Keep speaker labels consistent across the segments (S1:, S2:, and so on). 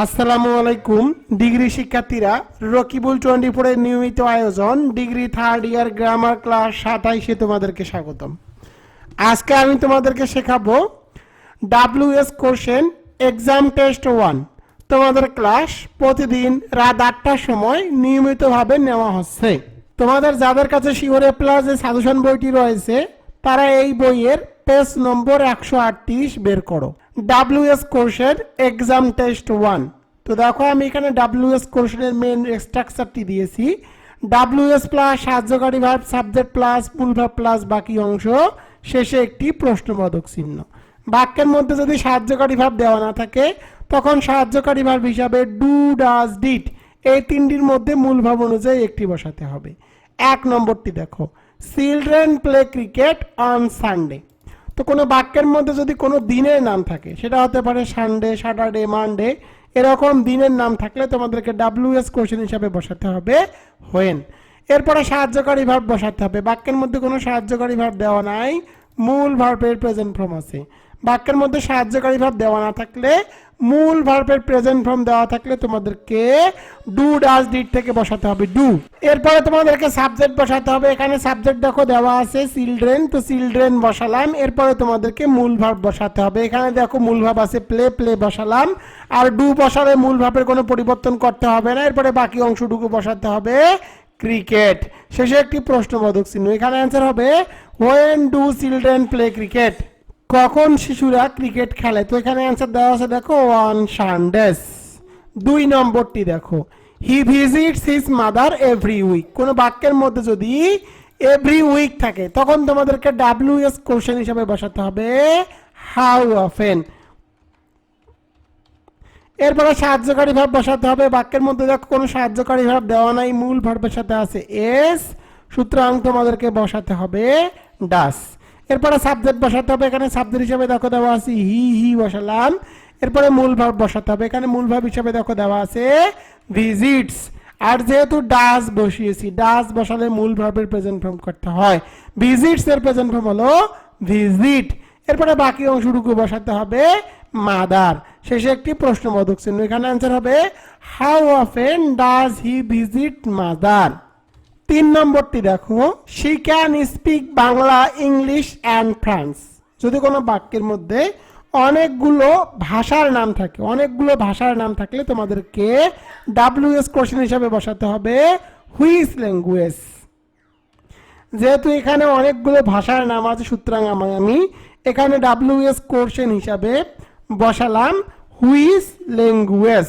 S1: আসসালামু আলাইকুম, ডিগ্রি শিক্ষার্থীরা, রকিবুল টোয়েন্টি ফোরের নিয়মিত আয়োজন, degree third year grammar class সাতাইশে তোমাদেরকে স্বাগতম। আজকে আমি তোমাদেরকে শেখাবো WS question exam test one তোমাদের ক্লাস প্রতিদিন রাত আটটার সময় নিয়মিতভাবে নেওয়া হচ্ছে। তোমাদের যাদের কাছে শিওরে প্লাস যে সাজেশন বইটি রয়েছে, তারা এই বইয়ের পেজ নম্বর একশো আটত্রিশ বের করো। ডাব্লিউএস কোর্সের এক্সাম টেস্ট ওয়ান তো দেখো, আমি এখানে ডাব্লিউএস কোর্সের মেন স্ট্রাকচারটি দিয়েছি। ডাব্লিউএস প্লাস সাহায্যকারী ভার্ব সাবজেক্ট প্লাস মূল প্লাস বাকি অংশ শেষে একটি প্রশ্নবোধক চিহ্ন। বাক্যের মধ্যে যদি সাহায্যকারী ভাব দেওয়া না থাকে, তখন সাহায্যকারী ভাব হিসাবে ডু ডাজ ডিট এই তিনটির মধ্যে মূল ভাব অনুযায়ী একটি বসাতে হবে। এক নম্বরটি দেখো children play cricket on Sunday তো কোনো বাক্যের মধ্যে যদি কোনো দিনের নাম থাকে, সেটা হতে পারে সানডে স্যাটারডে মানডে এরকম দিনের নাম থাকলে তোমাদেরকে ডাব্লিউএস কোশ্চেন হিসাবে বসাতে হবে হোয়েন এরপরে সাহায্যকারী ভাব বসাতে হবে। বাক্যের মধ্যে কোনো সাহায্যকারী ভাব দেওয়া নাই। মূল ভার্বের প্রেজেন্ট ফর্ম আছে। বাক্যের মধ্যে সাহায্যকারী ভাব দেওয়া না থাকলে, মূল ভার্বের প্রেজেন্ট ফর্ম দেওয়া থাকলে তোমাদেরকে ডু ডাজ ডিড থেকে বসাতে হবে ডু এরপরে তোমাদেরকে সাবজেক্ট বসাতে হবে, এখানে সাবজেক্ট দেখো দেওয়া আছে চিলড্রেন তো চিলড্রেন বসালাম, এরপরে তোমাদেরকে মূল ভাব বসাতে হবে, এখানে দেখো মূল ভাব আছে প্লে প্লে বসালাম, আর ডু বসালে মূল ভাবের কোনো পরিবর্তন করতে হবে না, এরপরে বাকি অংশটুকু বসাতে হবে ক্রিকেট শেষে একটি প্রশ্নবোধক চিহ্ন, এখানে অ্যান্সার হবে when do children play cricket কখন শিশুরা ক্রিকেট খেলে? তো এখানে অ্যান্সার দেওয়া আছে, দেখো ওয়ান সানডেস দুই নম্বরটি দেখো। He visits his mother every week কোনো বাক্যের মধ্যে যদি এভরি উইক থাকে, তখন তোমাদেরকে ডাব্লিউ এস কোশ্চেন হিসাবে বসাতে হবে হাউ অফেন এরপরে সাহায্যকারী ভাব বসাতে হবে। বাক্যের মধ্যে দেখো, কোনো সাহায্যকারী ভাব দেওয়া নাই, মূল ভার্বের সাথে আছে এস সুতরাং তোমাদেরকে বসাতে হবে ডাস এরপরে সাবজেক্ট বসাতে হবে, এখানে সাবজেক্ট হিসাবে দেখো দেওয়া আছে হি হি বসালাম। এরপরে মূল ভাব বসাতে হবে, এখানে মূল ভাব হিসাবে দেখো দেওয়া আছে ভিজিটস আর যেহেতু ডাস বসিয়েছি ডাস বসালে মূল ভার্বের প্রেজেন্ট ফর্ম করতে হয়। ভিজিটস এর প্রেজেন্ট ফর্ম হলো ভিজিট এরপরে বাকি অংশটুকু বসাতে হবে মাদার শেষে একটি প্রশ্নবোধক চিহ্ন, এখানে অ্যান্সার হবে how often does he visit mother তিন নম্বরটি দেখো। She can speak Bangla English and France যদি কোনো বাক্যের মধ্যে অনেকগুলো ভাষার নাম থাকে, অনেকগুলো ভাষার নাম থাকলে তোমাদেরকে ডাব্লিউএস কোশ্চেন হিসাবে বসাতে হবে হুইস ল্যাঙ্গুয়েজ যেহেতু এখানে অনেকগুলো ভাষার নাম আছে, সুতরাং আমি আমি এখানে ডাব্লিউএস কোশ্চেন হিসাবে বসালাম হুইস ল্যাঙ্গুয়েজ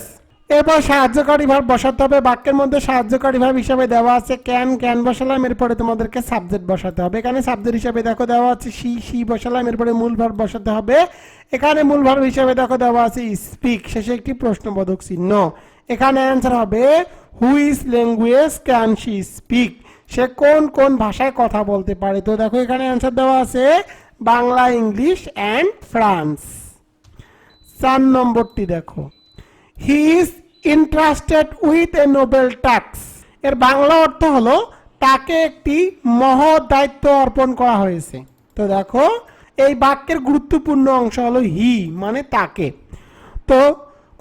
S1: এরপর সাহায্যকারী ভাব বসাতে হবে। বাক্যের মধ্যে সাহায্যকারী ভাব হিসাবে দেওয়া আছে। ক্যান ক্যান বসালাম, এরপরে তোমাদেরকে সাবজেক্ট বসাতে হবে। এখানে সাবজেক্ট হিসাবে দেখো দেওয়া আছে সি সি বসালাম, এরপরে মূল ভাব বসাতে হবে। এখানে মূল ভাব হিসাবে দেখো দেওয়া আছে স্পিক। শেষে একটি প্রশ্নবোধক চিহ্ন। এখানে অ্যান্সার হবে which language can she speak সে কোন কোন ভাষায় কথা বলতে পারে? তো দেখো এখানে অ্যান্সার দেওয়া আছে, বাংলা, ইংলিশ অ্যান্ড ফ্রান্স। চার নম্বরটি দেখো। He is interested with a novel talks এর বাংলা অর্থ হলো, তাকে একটি মহৎ দায়িত্ব অর্পণ করা হয়েছে। তো দেখো, এই বাক্যের গুরুত্বপূর্ণ অংশ হলো হি মানে তাকে। তো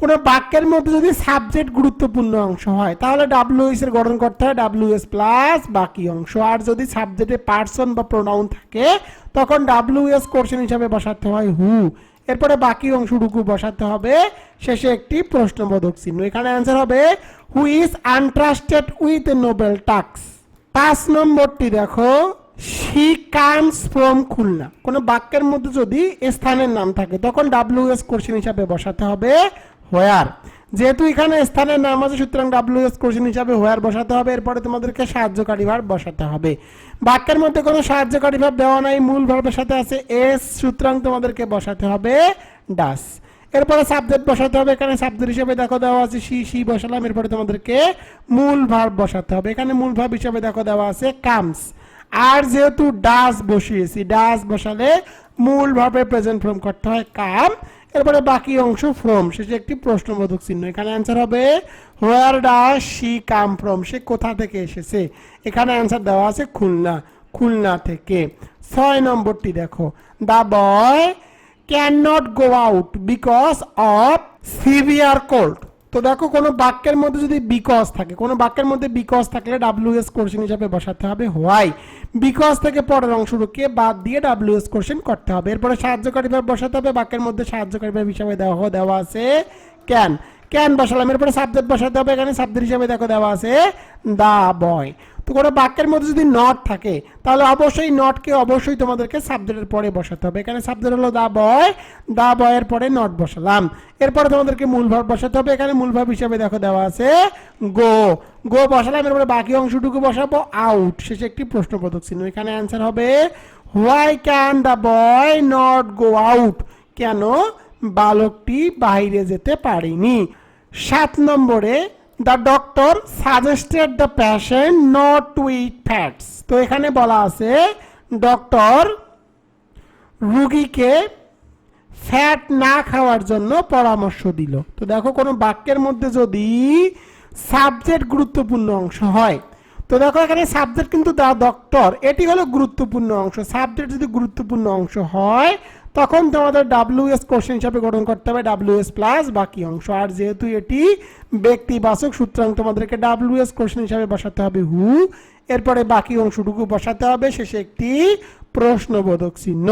S1: কোনো বাক্যের মধ্যে যদি সাবজেক্ট গুরুত্বপূর্ণ অংশ হয়, তাহলে ডাব্লিউএস এর গঠন করতে হয় ডাব্লিউএস প্লাস বাকি অংশ। আর যদি সাবজেক্টে পার্সন বা প্রোনাউন থাকে, তখন ডাব্লিউএস কোশ্চেন হিসাবে বসাতে হয় হু এরপরে বাকি অংশটুকু বসাতে হবে। শেষে একটি প্রশ্নবোধক চিহ্ন। এখানে অ্যান্সার হবে who is untrusted with novel talks পাঁচ নম্বরটি দেখো শি কামস ফ্রম খুলনা। কোনো বাক্যের মধ্যে যদি স্থানের নাম থাকে, তখন ডাব্লিউ এস কোশ্চেন হিসাবে বসাতে হবে হোয়ার যেহেতু এখানে স্থানের নাম আছে, সুতরাং ডাব্লিউএস কোশ্চেন হিসাবে হোয়ার বসাতে হবে, এরপরে তোমাদেরকে সাহায্যকারী ভাব বসাতে হবে। বাক্যের মধ্যে কোনো সাহায্যকারী ভাব দেওয়া নাই, মূল ভাবের সাথে আছে এস সুতরাং তোমাদেরকে বসাতে হবে ডাস এরপরে সাবজেক্ট বসাতে হবে, এখানে সাবজেক্ট হিসেবে দেখো দেওয়া আছে সি সি বসালাম, এরপরে তোমাদেরকে মূল ভার্ব বসাতে হবে। এখানে মূল ভাব হিসেবে দেখো দেওয়া আছে কামস আর যেহেতু ডাস বসিয়েছি ডাস বসালে মূল ভাবে প্রেজেন্ট ফর্ম করতে হয় কাম এরপরে বাকি অংশ ফ্রম শেষে একটি প্রশ্নবোধক চিহ্ন। এখানে অ্যান্সার হবে হোয়ার ডা সি কাম ফ্রম সে কোথা থেকে এসেছে? এখানে অ্যান্সার দেওয়া আছে খুলনা খুলনা থেকে। ছয় নম্বরটি দেখো। The boy can not go out because of severe cold তো দেখো, কোনো বাক্যের মধ্যে যদি বিকজ থাকে, কোনো বাক্যের মধ্যে বিকজ থাকলে ডাব্লিউ এস কোশ্চেন হিসাবে বসাতে হবে। হোয়াই বিকজ থেকে পরের অংশ অংশটুকে বাদ দিয়ে ডাব্লিউ এস কোশ্চেন করতে হবে। এরপরে সাহায্যকারী ভাব বসাতে হবে, বাক্যের মধ্যে সাহায্যকারী ভাব হিসাবে দেওয়া দেওয়া আছে ক্যান ক্যান বসালাম, এরপরে সাবজেক্ট বসাতে হবে, এখানে সাবজেক্ট হিসাবে দেখো দেওয়া আছে দা বয় কোনো বাক্যের মধ্যে যদি নট থাকে, তাহলে অবশ্যই নটকে অবশ্যই তোমাদেরকে সাবজেক্টের পরে বসাতে হবে। এখানে সাবজেক্ট হলো দা বয় দা বয়ের পরে নট বসালাম। এরপরে তোমাদেরকে মূল ভাব বসাতে হবে। এখানে মূল ভাব হিসাবে দেখো দেওয়া আছে গো গো বসালাম, এরপরে বাকি অংশটুকু বসাবো আউট শেষে একটি প্রশ্নবোধক চিহ্ন। এখানে অ্যান্সার হবে why can the boy not go out কেন? বালকটি বাইরে যেতে পারেনি। সাত নম্বরে the doctor suggested the patient not to eat fats তো এখানে বলা আছে ডক্টর রুগীকে ফ্যাট না খাওয়ার জন্য পরামর্শ দিল। তো দেখো কোনো বাক্যের মধ্যে যদি সাবজেক্ট গুরুত্বপূর্ণ অংশ হয়, তো দেখো এখানে সাবজেক্ট কিন্তু দা ডক্টর এটি হলো গুরুত্বপূর্ণ অংশ। সাবজেক্ট যদি গুরুত্বপূর্ণ অংশ হয় তখন তোমাদের ডাব্লিউ এস কোশ্চেন হিসাবে গঠন করতে হবে ডাব্লিউ এস প্লাস বাকি অংশ। আর যেহেতু এটি ব্যক্তিবাচক, সুতরাং তোমাদেরকে ডাব্লিউ এস কোশ্চেন হিসাবে বসাতে হবে হু এরপরে বাকি অংশটুকু বসাতে হবে, শেষে একটি প্রশ্নবোধক চিহ্ন।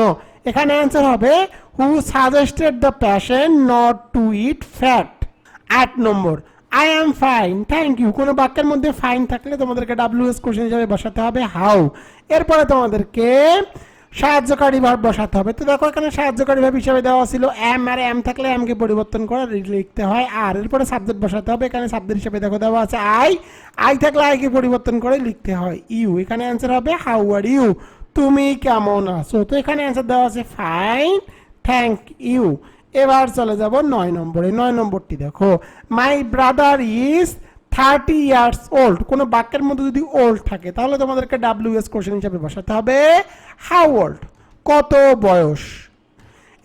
S1: এখানে অ্যান্সার হবে who suggested the passion not to eat fat আট নম্বর I am fine thank you কোনো বাক্যের মধ্যে ফাইন থাকলে তোমাদেরকে ডাব্লিউ এস কোশ্চেন হিসাবে বসাতে হবে হাউ এরপরে তোমাদেরকে সাহায্যকারী ভাব বসাতে হবে। তো দেখো এখানে সাহায্যকারী ভাব হিসাবে দেওয়া ছিল এম, আর এম থাকলে এম কে পরিবর্তন করে লিখতে হয় আর। এরপরে সাবজেক্ট বসাতে হবে। এখানে সাবজেক্ট হিসাবে দেখো দেওয়া আছে আই আই থাকলে আই কে পরিবর্তন করে লিখতে হয় ইউ এখানে অ্যান্সার হবে হাউ আর ইউ তুমি কেমন আছো? তো এখানে অ্যান্সার দেওয়া আছে ফাইন থ্যাংক ইউ এবার চলে যাব নয় নম্বরে। নয় নম্বরটি দেখো। My brother is thirty years old কোনো বাক্যের মধ্যে যদি ওল্ড থাকে, তাহলে তোমাদেরকে ডাব্লিউ এস কোশ্চেন হিসাবে বসাতে হবে হাউ ওল্ড কত বয়স?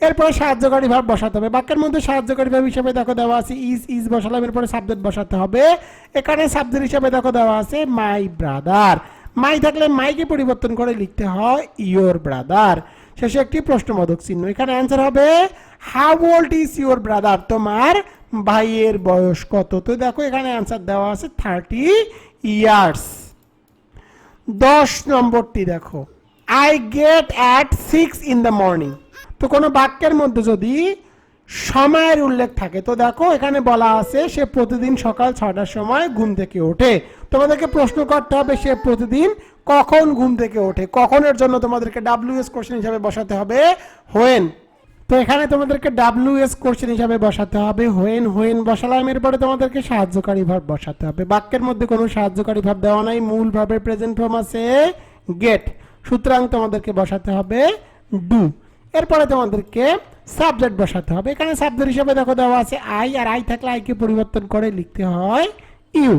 S1: এরপরে সাহায্যকারী ভাব বসাতে হবে। বাক্যের মধ্যে সাহায্যকারী ভাব হিসাবে দেখো দেওয়া আছে ইজ ইজ বসালাম। এরপরে সাবজেক্ট বসাতে হবে। এখানে সাবজেক্ট হিসাবে দেখো দেওয়া আছে মাই ব্রাদার মাই থাকলে মাইকে পরিবর্তন করে লিখতে হয় ইয়োর ব্রাদার শেষে একটি প্রশ্নবোধক চিহ্ন। এখানে অ্যান্সার হবে how old is your brother তোমার ভাইয়ের বয়স কত? তো দেখো, এখানে অ্যান্সার দেওয়া আছে থার্টি ইয়ার্স দশ নম্বরটি দেখো I get at six in the morning তো কোনো বাক্যের মধ্যে যদি সময়ের উল্লেখ থাকে, তো দেখো, এখানে বলা আছে, সে প্রতিদিন সকাল ছটার সময় ঘুম থেকে ওঠে। তোমাদেরকে প্রশ্ন করতে হবে, সে প্রতিদিন কখন ঘুম থেকে ওঠে? কখনের জন্য তোমাদেরকে ডাব্লিউ এস কোশ্চেন হিসাবে বসাতে হবে হোয়েন তো এখানে তোমাদেরকে ডাব্লিউ এস কোশ্চেন হিসাবে বসাতে হবে হোয়েন হোয়েন বসালাম। এরপরে তোমাদেরকে সাহায্যকারী ভাব বসাতে হবে। বাক্যের মধ্যে কোনো সাহায্যকারী ভাব দেওয়া নাই, মূল ভাবের প্রেজেন্ট ফর্ম আছে গেট সুতরাং তোমাদেরকে বসাতে হবে ডু এরপরে তোমাদেরকে সাবজেক্ট বসাতে হবে। এখানে সাবজেক্ট হিসাবে দেখো দেওয়া আছে আই আর আই থাকলে আইকে পরিবর্তন করে লিখতে হয় ইউ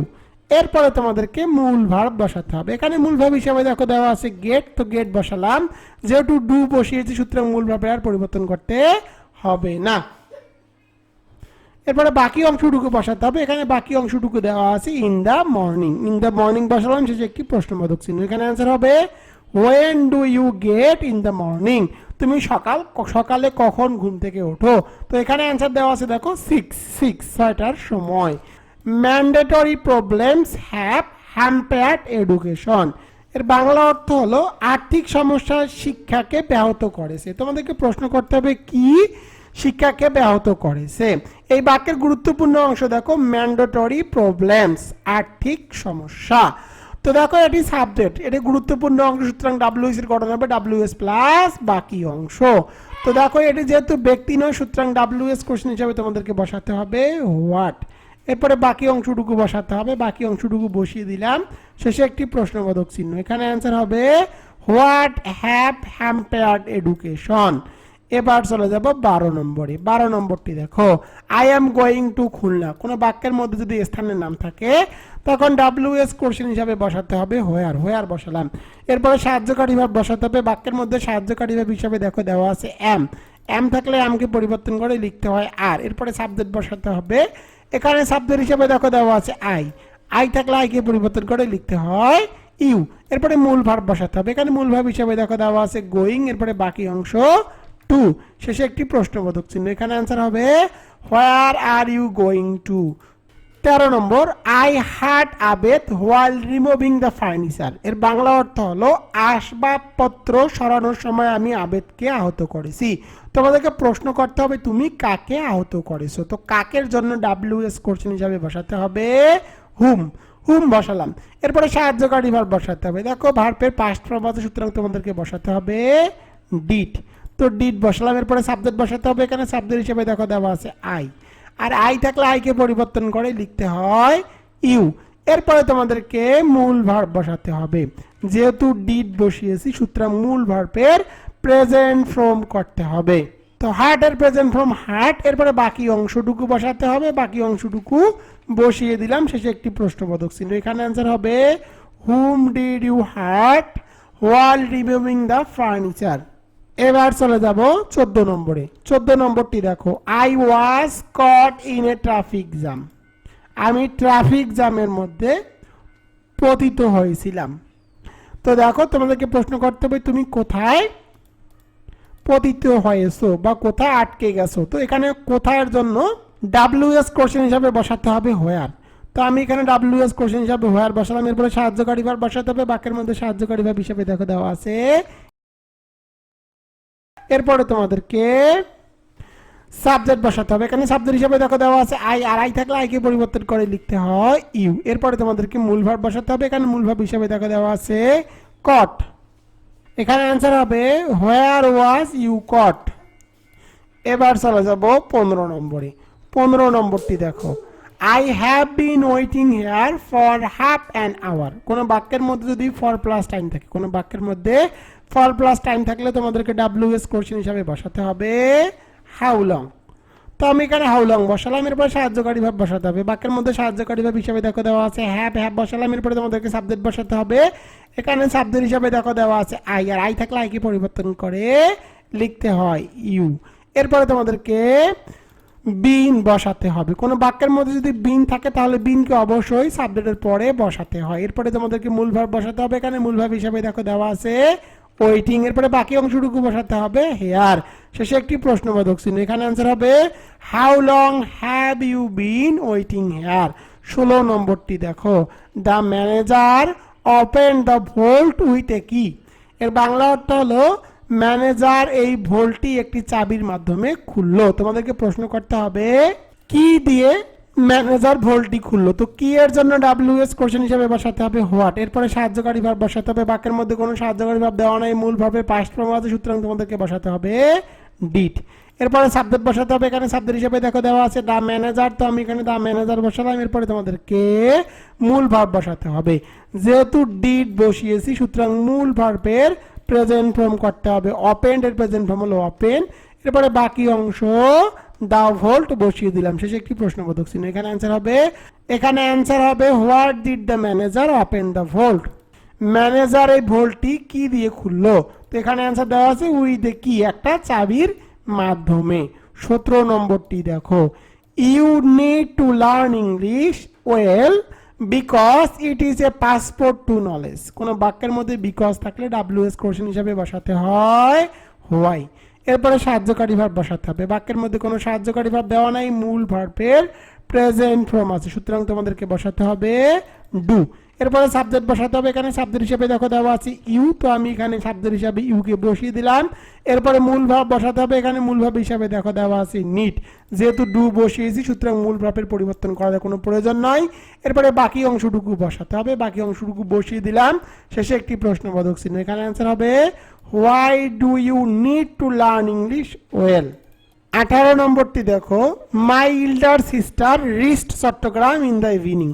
S1: এরপরে তোমাদেরকে মূল ভার্ব বসাতে হবে। এখানে মূল ভাব হিসাবে দেখো দেওয়া আছে গেট তো গেট বসালাম। যেহেতু ডু বসিয়েছি, সুতরাং মূল ভাবে আর পরিবর্তন করতে হবে না। এরপরে বাকি অংশটুকু বসাতে হবে। এখানে বাকি অংশটুকু দেওয়া আছে in the morning in the morning বসালাম, শেষে একটি প্রশ্নবোধক চিহ্ন। এখানে অ্যান্সার হবে when do you get in the morning তুমি সকাল, সকালে কখন ঘুম থেকে ওঠো? তো এখানে অ্যান্সার দেওয়া আছে, দেখো সিক্স সিক্স ছয়টার সময়। Mandatory problems have hampered education এর বাংলা অর্থ হলো আর্থিক সমস্যা শিক্ষাকে ব্যাহত করেছে। তোমাদেরকে প্রশ্ন করতে হবে, কি শিক্ষাকে ব্যাহত করেছে? এই বাক্যের গুরুত্বপূর্ণ অংশ দেখো ম্যান্ডেটরি প্রবলেমস আর্থিক সমস্যা। তো দেখো, এটি সাবজেক্ট এটি গুরুত্বপূর্ণ অংশ, সুতরাং ডাব্লিউ এর গঠন হবে ডাব্লিউ এস প্লাস বাকি অংশ। তো দেখো, এটি যেহেতু ব্যক্তি নয়, সুতরাং ডাব্লিউ এস কোশ্চেন হিসাবে তোমাদেরকে বসাতে হবে হোয়াট এরপরে বাকি অংশটুকু বসাতে হবে। বাকি অংশটুকু বসিয়ে দিলাম। শেষে একটি প্রশ্নবোধক চিহ্ন। এখানে অ্যান্সার হবে, হোয়াট হ্যাভ হ্যাম্পেয়ার্ড এডুকেশন? এবার চলে যাব বারো নম্বরে। বারো নম্বরটি দেখো I am going to Khulna. কোনো বাক্যের মধ্যে যদি স্থানের নাম থাকে, তখন ডাব্লিউ এস কোশ্চেন হিসাবে বসাতে হবে হোয়ার হোয়ার বসালাম। এরপরে সাহায্যকারী ভাব বসাতে হবে। বাক্যের মধ্যে সাহায্যকারী ভাব হিসাবে দেখো দেওয়া আছে এম এম থাকলে এমকে পরিবর্তন করে লিখতে হয় আর এরপরে সাবজেক্ট বসাতে হবে এখানে সাবজেক্ট হিসেবে দেখো দেওয়া আছে আই আই থাকলে আইকে পরিবর্তন করে লিখতে হয় ইউ এরপরে মূল ভাব বসাতে হবে। এখানে মূল ভাব হিসাবে দেখো দেওয়া আছে গোয়িং এরপরে বাকি অংশ টু শেষে একটি প্রশ্নবোধক চিহ্ন। এখানে অ্যান্সার হবে where are you going to তেরো number I hurt abed while removing the furniture এর বাংলা অর্থ হলো, আসবাবপত্র সরানোর সময় আমি আবেদকে আহত করেছি। তোমাদেরকে প্রশ্ন করতে হবে, তুমি কাকে আহত করেছ? তো কাকের জন্য ডাব্লিউ এস কোশ্চেন হিসাবে বসাতে হবে হুম হুম বসালাম। এরপরে সাহায্যকারী ভার বসাতে হবে। দেখো ভার্পের পাস্ট আছে সুতরাং তোমাদেরকে বসাতে হবে ডিট তো ডিট বসালাম, এরপরে সাবজেক্ট বসাতে হবে, এখানে সাবজেক্ট হিসেবে দেখো দেওয়া আছে আই আর আই থাকলে আইকে পরিবর্তন করে লিখতে হয় ইউ এরপরে তোমাদেরকে মূল ভার্ব বসাতে হবে। যেহেতু ডিট বসিয়েছি, সুতরাং মূল ভার্বের প্রেজেন্ট ফর্ম করতে হবে। তো হার্টের প্রেজেন্ট ফর্ম হার্ট এরপরে বাকি অংশটুকু বসাতে হবে। বাকি অংশটুকু বসিয়ে দিলাম। শেষে একটি প্রশ্নবোধক চিহ্ন। এখানে অ্যান্সার হবে হুম did you hurt while removing the furniture এবার চলে যাব চোদ্দ নম্বরে। চোদ্দ নম্বরটি দেখো I was caught in a traffic jam আমি ট্রাফিক জ্যামের মধ্যে পতিত হয়েছিলাম। তো দেখো, তোমাদেরকে প্রশ্ন করতে হবে, তুমি কোথায় পতিত হয়েছো বা কোথায় আটকে গেছো? তো এখানে কোথায়ের জন্য ডাব্লিউ এস কোশ্চেন হিসাবে বসাতে হবে হোয়ার তো আমি এখানে ডাব্লিউ এস কোশ্চেন হিসাবে হোয়ার বসালাম, এরপরে সাহায্যকারী ভার বসাতে হবে, বাক্যের মধ্যে সাহায্যকারী ভাব হিসাবে দেখো দেওয়া আছে এরপরে তোমাদেরকে সাবজেক্ট বসাতে হবে। এখানে সাবজেক্ট হিসাবে দেখো দেওয়া আছে আই আর আই থাকলে আইকে পরিবর্তন করে লিখতে হয় ইউ এরপরে তোমাদেরকে মূল ভাব বসাতে হবে। এখানে মূল ভাব হিসাবে দেখো দেওয়া আছে কট এখানে অ্যান্সার হবে হোয়ার ওয়াজ ইউ কট এবার চলে যাব পনেরো নম্বরে। পনেরো নম্বরটি দেখো। I have been waiting here for half an hour কোনো বাক্যের মধ্যে যদি ফর প্লাস টাইম থাকে, কোনো বাক্যের মধ্যে ফর প্লাস টাইম থাকলে তোমাদেরকে ডাব্লিউ এস কোশ্চেন হিসাবে বসাতে হবে হাউ লং তো আমি এখানে হাউ লং বসালাম, এরপরে সাহায্যকারী ভাব বসাতে হবে। বাক্যের মধ্যে সাহায্যকারী ভাব হিসাবে দেখো দেওয়া আছে হ্যাভ হ্যাভ বসালাম, এরপরে তোমাদেরকে সাবজেক্ট বসাতে হবে। এখানে সাবজেক্ট হিসাবে দেখো দেওয়া আছে আই আর আই থাকলে আইকে পরিবর্তন করে? লিখতে হয় ইউ এরপরে তোমাদেরকে বিন বসাতে হবে। কোনো বাক্যের মধ্যে যদি বিন থাকে, তাহলে বিনকে অবশ্যই সাবজেক্টের পরে বসাতে হয়। এরপরে তোমাদেরকে মূল ভাব বসাতে হবে। এখানে মূল ভাব হিসাবে দেখো দেওয়া আছে ওয়েটিং এরপরে বাকি অংশটুকু বসাতে হবে। হেয়ার শেষে একটি প্রশ্নবোধক চিহ্ন। এখানে অ্যান্সার হবে how long have you been waiting here ষোলো নম্বরটি দেখো the manager open the vault with a key এর বাংলা অর্থ হলো ম্যানেজার এই ভোল্টটি একটি চাবির মাধ্যমে খুললো। তোমাদেরকে প্রশ্ন করতে হবে, কি দিয়ে ম্যানেজার ভোল্টটি খুললো। তো কি এর জন্য ডাব্লিউ এস কোশ্চেন হিসাবে বসাতে হবে? হোয়াট এরপরে সাহায্যকারী ভাব বসাতে হবে। বাক্যের মধ্যে কোনো সাহায্যকারী ভাব দেওয়া নাই। মূল ভাবে পাস্ট ফর্ম আছে, সুতরাং তোমাদেরকে বসাতে হবে ডিট এরপরে সাবজেক্ট বসাতে হবে। এখানে সাবজেক্ট হিসেবে দেখো দেওয়া আছে দা ম্যানেজার তো আমি এখানে দা ম্যানেজার বসালাম। এরপরে তোমাদেরকে মূল ভাব বসাতে হবে। যেহেতু ডিট বসিয়েছি, সুতরাং মূল ভার্বের প্রেজেন্ট ফর্ম করতে হবে। ওপেন এর প্রেজেন্ট ফর্ম হলো ওপেন এরপরে বাকি অংশ দা ভোল্ট বসিয়ে দিলাম। শেষে একটি প্রশ্নবোধক চিহ্ন। এখানে অ্যান্সার হবে, এখানে অ্যান্সার হবে, what did the manager open the vault? Manager এই ভোল্টটি কি দিয়ে খুললো? তো এখানে অ্যান্সার দেওয়া আছে, উই দে কি? একটা চাবির মাধ্যমে। সতেরো নম্বরটি দেখো। You need to learn English well because it is a passport to knowledge. কোনো বাক্যের মধ্যে বিকজ থাকলে ডাব্লিউ এস কোশ্চেন হিসাবে বসাতে হয়। হোয়াই? এরপরে সাহায্যকারী ভাব বসাতে হবে। বাক্যের মধ্যে কোনো সাহায্যকারী ভাব দেওয়া নাই, মূল ভার্বের প্রেজেন্ট ফর্ম আছে। সুতরাং তোমাদেরকে বসাতে হবে ডু এরপরে সাবজেক্ট বসাতে হবে, এখানে সাবজেক্ট হিসেবে দেখো দেওয়া আছে ইউ, তো আমি এখানে সাবজেক্ট হিসাবে ইউকে বসিয়ে দিলাম। এরপরে মূল ভাব বসাতে হবে, এখানে মূল ভাব হিসাবে দেখো দেওয়া আছে নিট যেহেতু ডু বসিয়েছি, সুতরাং মূল ভাবের পরিবর্তন করার কোনো প্রয়োজন নয় এরপরে বাকি অংশটুকু বসাতে হবে, বাকি অংশটুকু বসিয়ে দিলাম। শেষে একটি প্রশ্নবোধক চিহ্ন, এখানে অ্যান্সার হবে why do you need to learn English well আঠারো নম্বরটি দেখো my elder sister reached Chattogram in the evening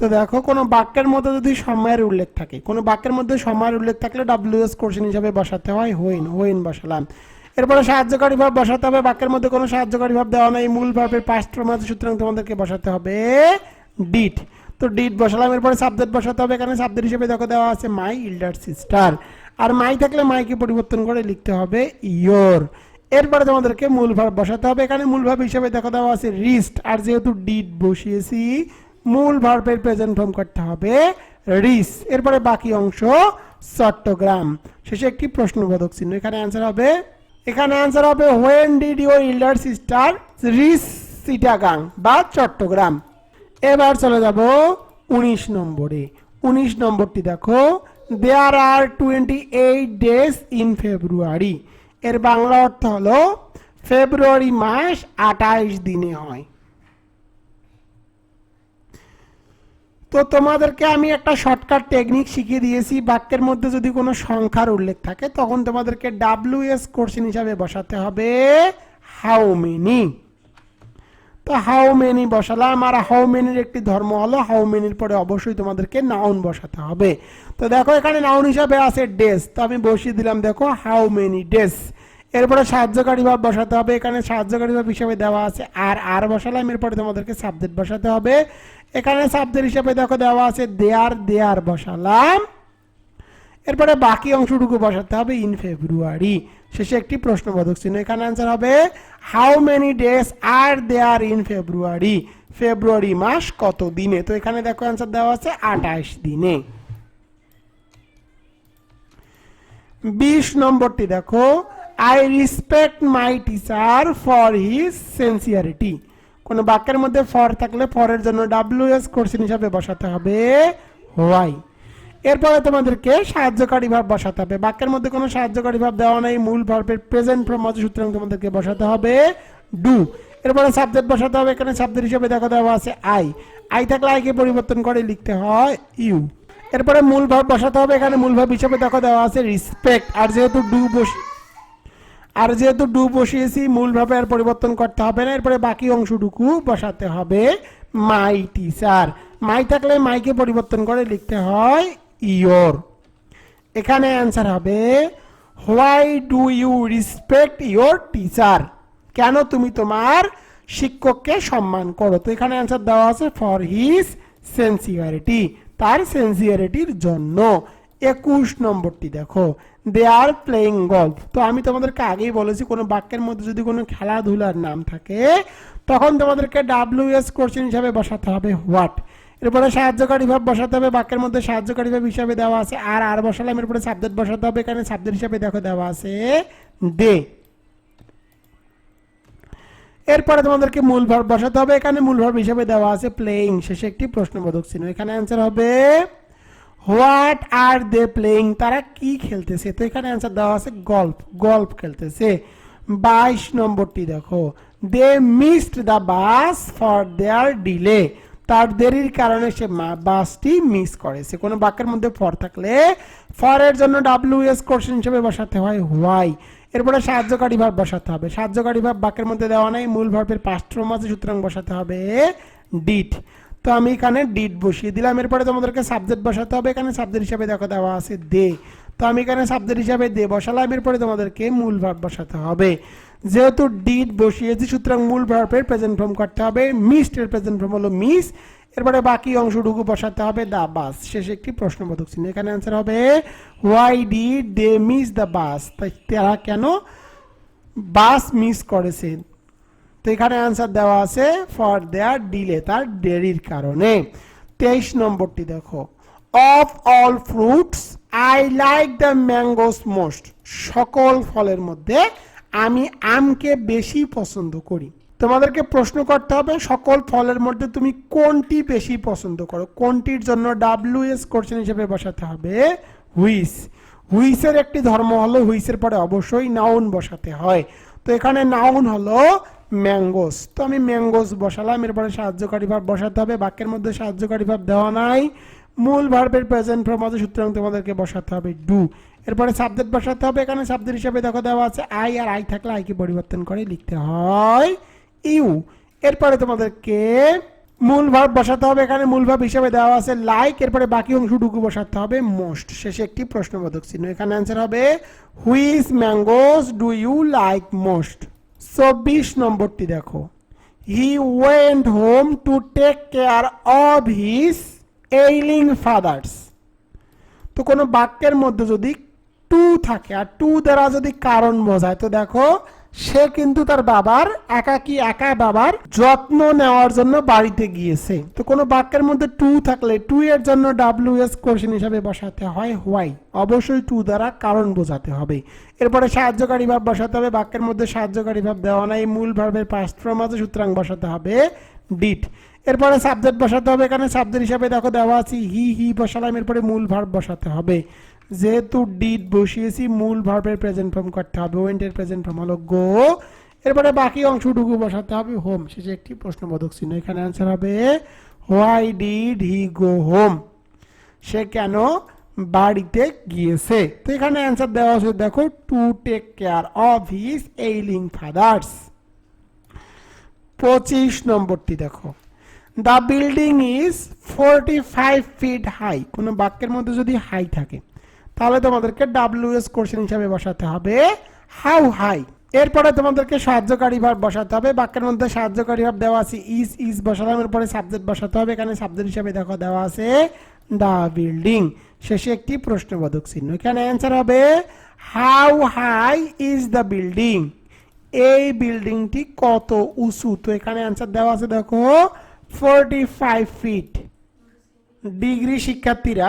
S1: তো দেখো, কোনো বাক্যের মধ্যে যদি সময়ের উল্লেখ থাকে, কোনো বাক্যের মধ্যে সময়ের উল্লেখ থাকলে ডাব্লিউ এস কোশ্চেন হিসাবে বসাতে হয়, হইন, হোইন বসালাম। এরপরে সাহায্যকারী ভাব বসাতে হবে, বাক্যের মধ্যে কোনো সাহায্যকারী ভাব দেওয়া নেই, মূল ভাবের পাস্ট ফর্ম আছে সুতরাং তোমাদেরকে বসাতে হবে ডিট তো ডিট বসালাম, এরপরে সাবজেক্ট বসাতে হবে, এখানে সাবজেক্ট হিসেবে দেখো দেওয়া আছে মাই ইল্ডার সিস্টার আর মাই থাকলে মাইকে পরিবর্তন করে লিখতে হবে ইয়োর এরপরে তোমাদেরকে মূল ভাব বসাতে হবে, এখানে মূল ভাব হিসেবে দেখো দেওয়া আছে রিস্ট আর যেহেতু ডিট বসিয়েছি মূল ভার্বের প্রেজেন্ট ফর্ম করতে হবে রিস। এরপরে বাকি অংশ চট্টগ্রাম। শেষে একটি প্রশ্নবোধক চিহ্ন। এখানে অ্যান্সার হবে, এখানে অ্যান্সার হবে when did your elder sister reach Chittagong বা চট্টগ্রাম? এবার চলে যাব উনিশ নম্বরে। উনিশ নম্বরটি দেখো there are twenty eight days in February এর বাংলা অর্থ হলো ফেব্রুয়ারি মাস আঠাইশ দিনে হয়। তো তোমাদেরকে আমি একটা শর্টকাট টেকনিক শিখিয়ে দিয়েছি। বাক্যের মধ্যে যদি কোনো সংখ্যার উল্লেখ থাকে, তখন তোমাদেরকে ডাব্লিউ এস কোশ্চেন হিসাবে বসাতে হবে হাউ মেনি তো হাউ মেনি বসালাম, আর হাউ মেনির একটি ধর্ম হলো হাউ মেনির পরে অবশ্যই তোমাদেরকে নাউন বসাতে হবে। তো দেখো এখানে নাউন হিসাবে আছে ডেস তো আমি বসিয়ে দিলাম, দেখো হাউ মেনি ডেস এরপরে সাহায্যকারী ভাব বসাতে হবে, এখানে সাহায্যকারী ভাব হিসাবে দেওয়া আছে, আর আর বসালাম, এরপরে তোমাদেরকে সাবজেক্ট বসাতে হবে এখানে সাবজেক্ট হিসাবে দেখো দেওয়া আছে দেয়ার দেয়ার বসালাম। এরপরে বাকি অংশটুকু বসাতে হবে ইন ফেব্রুয়ারি শেষে একটি প্রশ্নবোধক চিহ্ন। এখানে অ্যান্সার হবে how many days are there in February ফেব্রুয়ারি মাস কত দিনে? তো এখানে দেখো অ্যান্সার দেওয়া আছে আঠাশ দিনে। বিশ নম্বরটি দেখো I respect my teacher for his sincerity কোনো বাক্যের মধ্যে ফর থাকলে ফরের জন্য ডাব্লিউ এস কোশ্চেন হিসাবে বসাতে হবে। হোয়াই এরপরে তোমাদেরকে সাহায্যকারী ভাব বসাতে হবে। বাক্যের মধ্যে কোনো সাহায্যকারী ভাব দেওয়া নাই, মূল ভার্বের প্রেজেন্ট ফর্ম আছে, সুতরাং তোমাদেরকে বসাতে হবে ডু এরপরে সাবজেক্ট বসাতে হবে, এখানে সাবজেক্ট হিসেবে দেখা দেওয়া আছে আই আই থাকলে আইকে পরিবর্তন করে লিখতে হয় ইউ এরপরে মূল ভাব বসাতে হবে, এখানে মূল ভাব হিসেবে দেখা দেওয়া আছে রিসপেক্ট আর যেহেতু ডু বস আর যেহেতু ডু বসিয়েছি, মূলভাবে আর পরিবর্তন করতে হবে না। এরপরে বাকি অংশটুকু বসাতে হবে মাই টিচার। মাই থাকলে মাইকে পরিবর্তন করে লিখতে হয় ইয়োর। এখানে অ্যান্সার হবে, why do you respect your teacher? কেন তুমি তোমার শিক্ষককে সম্মান করো? তো এখানে অ্যান্সার দেওয়া আছে, ফর হিজ সেন্সিয়ারিটি তার সেন্সিয়ারিটির জন্য। একুশ নম্বরটি দেখো দে আর প্লেইং গল্ফ তো আমি তোমাদেরকে আগেই বলেছি, কোনো বাক্যের মধ্যে যদি কোনো খেলাধুলার নাম থাকে, তখন তোমাদেরকে ডাব্লিউ এস কোশ্চেন হিসাবে বসাতে হবে হোয়াট এরপরে সাহায্যকারী ভাব বসাতে হবে, বাক্যের মধ্যে সাহায্যকারী ভাব হিসাবে দেওয়া আছে, আর আর বসালাম, এরপরে সাবজেক্ট বসাতে হবে, এখানে সাবজেক্ট হিসাবে দেখো দেওয়া আছে দে এরপরে তোমাদেরকে মূল ভার্ব বসাতে হবে, এখানে মূল ভাব হিসাবে দেওয়া আছে প্লেইং শেষে একটি প্রশ্নবোধক চিহ্ন, এখানে অ্যান্সার হবে হোয়াট আর দে প্লেইং তারা কি খেলতেছে? তো এখানে অ্যান্সার দেওয়া আছে গল্ফ গল্ফ খেলতেছে। বাইশ নম্বরটি দেখো। They missed the bus for their delay তার দেরির কারণে সে বাসটি মিস করেছে কোনো বাক্যের মধ্যে ফর থাকলে ফরের জন্য ডাব্লিউ এস কোশ্চেন হিসেবে বসাতে হয় হোয়াই এরপরে সাহায্যকারী ভাব বসাতে হবে। সাহায্যকারী ভাব বাক্যের মধ্যে দেওয়া নাই, মূল ভাবের পাস্ট ফর্ম আছে, সুতরাং বসাতে হবে ডিট তো আমি এখানে ডিট বসিয়ে দিলাম। এরপরে তোমাদেরকে সাবজেক্ট বসাতে হবে। এখানে সাবজেক্ট হিসাবে দেখো দেওয়া আছে দে। তো আমি এখানে সাবজেক্ট হিসাবে দে বসালাম। এরপরে তোমাদেরকে মূল ভাব বসাতে হবে। যেহেতু ডিট বসিয়েছি, সুতরাং মূল ভার্বের প্রেজেন্ট ফর্ম করতে হবে। মিসড এর প্রেজেন্ট ফর্ম হলো মিস এরপরে বাকি অংশটুকু বসাতে হবে দা বাস শেষে একটি প্রশ্নবোধক চিহ্ন। এখানে অ্যান্সার হবে why did they miss the bus তাই তারা কেন বাস মিস করেছে? এখানে অ্যান্সার দেওয়া আছে ফর দেয়ার ডিলে তার দেরির কারণে। তেইশ নম্বরটি দেখো। Of all fruits I like the mangoes most সকল ফলের মধ্যে আমি আমকে বেশি পছন্দ করি। তোমাদেরকে প্রশ্ন করতে হবে, সকল ফলের মধ্যে তুমি কোনটি বেশি পছন্দ করো? কোনটির জন্য ডাব্লিউ এস কোশ্চেন হিসেবে বসাতে হবে? হুইস হুইসের একটি ধর্ম হলো হুইসের পরে অবশ্যই নাউন বসাতে হয়। তো এখানে নাউন হলো ম্যাঙ্গোস। তো আমি ম্যাঙ্গোস বসালাম, এরপরে সাহায্যকারী ভাব বসাতে হবে, বাক্যের মধ্যে সাহায্যকারী ভাব দেওয়া নাই। মূল ভার্বের প্রেজেন্ট ফর্ম আছে, সুতরাং তোমাদেরকে বসাতে হবে ডু এরপরে সাবজেক্ট বসাতে হবে, এখানে সাবজেক্ট হিসেবে দেখো দেওয়া আছে আই আর আই থাকলে আইকে পরিবর্তন করে লিখতে হয় ইউ এরপরে তোমাদেরকে মূল ভার্ব বসাতে হবে, এখানে মূল ভার্ব হিসেবে দেওয়া আছে লাইক এরপরে বাকি অংশটুকু বসাতে হবে মোস্ট শেষে একটি প্রশ্নবোধক চিহ্ন, এখানে অ্যান্সার হবে which mangoes do you like most চব্বিশ নম্বরটি দেখো। He went home to take care of his ailing fathers তো কোনো বাক্যের মধ্যে যদি টু থাকে, আর টু দ্বারা যদি কারণ বোঝায়, তো দেখো সে কিন্তু তার বাবার একাকি একা বাবার যত্ন নেওয়ার জন্য বাড়িতে গিয়েছে। তো কোনো বাক্যের মধ্যে টু থাকলে, টু এর জন্য ডাব্লিউ এস কোশ্চেন হিসাবে বসাতে হয় হোয়াই। অবশ্যই টু দ্বারা কারণ বোঝাতে হবে। এরপরে সাহায্যকারী ভাব বসাতে হবে, বাক্যের মধ্যে সাহায্যকারী ভাব দেওয়া নাই, মূল ভাবের পাস্ট ফর্ম আছে, সুতরাং বসাতে হবে ডিট এরপরে সাবজেক্ট বসাতে হবে, এখানে সাবজেক্ট হিসাবে দেখো দেওয়া আছে হি হি বসালাম, এরপরে মূল ভার্ব বসাতে হবে। যেহেতু ডিড বসিয়েছি, মূল ভার্বের প্রেজেন্ট ফর্ম করতে হবে ওয়েন্টের প্রেজেন্ট ফর্ম হলো গো এরপরে বাকি অংশটুকু বসাতে হবে হোম শেষে একটি প্রশ্নবোধক চিহ্ন এখানে অ্যান্সার হবে why did he go home সে কেন বাড়িতে গিয়েছে? তো এখানে অ্যান্সার দেওয়া আছে, দেখো to take care of his ailing father's পঁচিশ নম্বরটি দেখো। The building is forty five feet high কোনো বাক্যের মধ্যে যদি হাই থাকে তাহলে তোমাদেরকে ডাব্লিউ এস কোশ্চেন হিসাবে বসাতে হবে। হাউ হাই এরপরে তোমাদেরকে সাহায্যকারী ভাব বসাতে হবে। বাক্যের মধ্যে সাহায্যকারী ভাব দেওয়া আছে। ইজ ইজ বসালাম। এরপরে সাবজেক্ট বসাতে হবে। এখানে সাবজেক্ট হিসাবে দেখো দেওয়া আছে দ্য বিল্ডিং শেষে একটি প্রশ্নবোধক চিহ্ন। এখানে অ্যান্সার হবে how high is the building এই বিল্ডিংটি কত উঁচু? তো এখানে অ্যান্সার দেওয়া আছে দেখো ফোরটি ফাইভ ফিট ডিগ্রি শিক্ষার্থীরা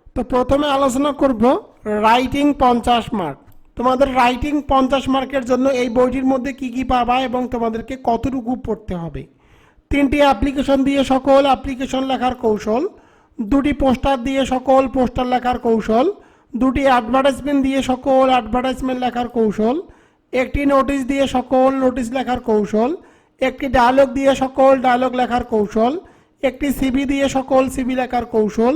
S1: তো প্রথমে আলোচনা করব রাইটিং পঞ্চাশ মার্ক তোমাদের রাইটিং পঞ্চাশ মার্কের জন্য এই বইটির মধ্যে কি কি পাবা এবং তোমাদেরকে কতটুকু পড়তে হবে। তিনটি অ্যাপ্লিকেশন দিয়ে সকল অ্যাপ্লিকেশন লেখার কৌশল, দুটি পোস্টার দিয়ে সকল পোস্টার লেখার কৌশল, দুটি অ্যাডভার্টাইজমেন্ট দিয়ে সকল অ্যাডভার্টাইজমেন্ট লেখার কৌশল, একটি নোটিশ দিয়ে সকল নোটিশ লেখার কৌশল, একটি ডায়লগ দিয়ে সকল ডায়লগ লেখার কৌশল, একটি সিবি দিয়ে সকল সিবি লেখার কৌশল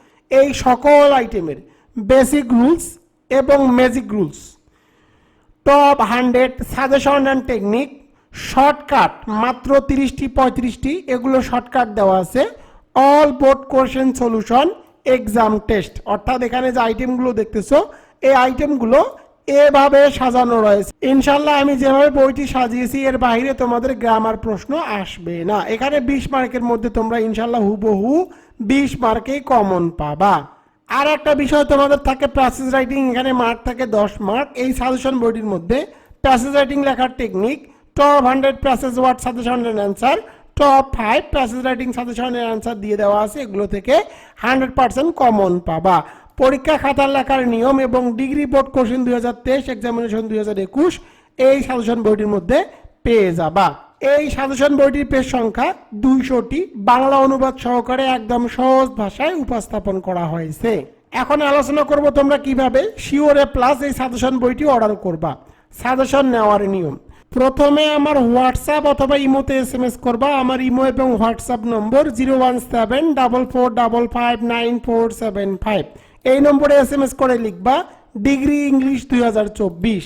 S1: এই সকল আইটেমের বেসিক রুলস এবং magic rules top hundred suggestion and technique shortcut মাত্র তিরিশটি, পঁয়ত্রিশটি, এগুলো শর্টকাট দেওয়া আছে। All board question solution exam test অর্থাৎ এখানে যে আইটেমগুলো দেখতেছো, এই আইটেমগুলো এভাবে সাজানো রয়েছে। ইনশাল্লাহ আমি যেভাবে বইটি সাজিয়েছি, এর বাইরে তোমাদের গ্রামার প্রশ্ন আসবে না। এখানে বিশ মার্কের মধ্যে তোমরা ইনশাল্লাহ হুবহু বিশ মার্কেই কমন পাবা। আর একটা বিষয় তোমাদের থাকে প্যাসেজ রাইটিং এখানে মার্ক থাকে দশ মার্ক এই সাজেশন বইটির মধ্যে প্যাসেজ রাইটিং লেখার technique top hundred passage word suggestion and answer top five passage writing suggestion answer দিয়ে দেওয়া আছে। এগুলো থেকে হান্ড্রেড পার্সেন্ট কমন পাবা। পরীক্ষা খাতার লেখার নিয়ম এবং ডিগ্রি বোর্ড কোশ্চেন দুই হাজার তেইশ এক্সামিনেশন দুই হাজার একুশ, এই সাজেশন বইটির মধ্যে পেয়ে যাবা। এই সাজেশন বইটির পেজ সংখ্যা দুইশোটি। বাংলা অনুবাদ সহকারে একদম সহজ ভাষায় উপস্থাপন করা হয়েছে। এখন আলোচনা করব তোমরা কীভাবে শিওরে প্লাস এই সাজেশন বইটি অর্ডার করবা। সাজেশন নেওয়ার নিয়ম। প্রথমে আমার হোয়াটসঅ্যাপ অথবা ইমোতে এস এম এস করবা। আমার ইমো এবং WhatsApp number zero one seven double four double five nine four seven five এই নম্বরে এস এম এস করে লিখবা ডিগ্রি ইংলিশ দুই হাজার চব্বিশ।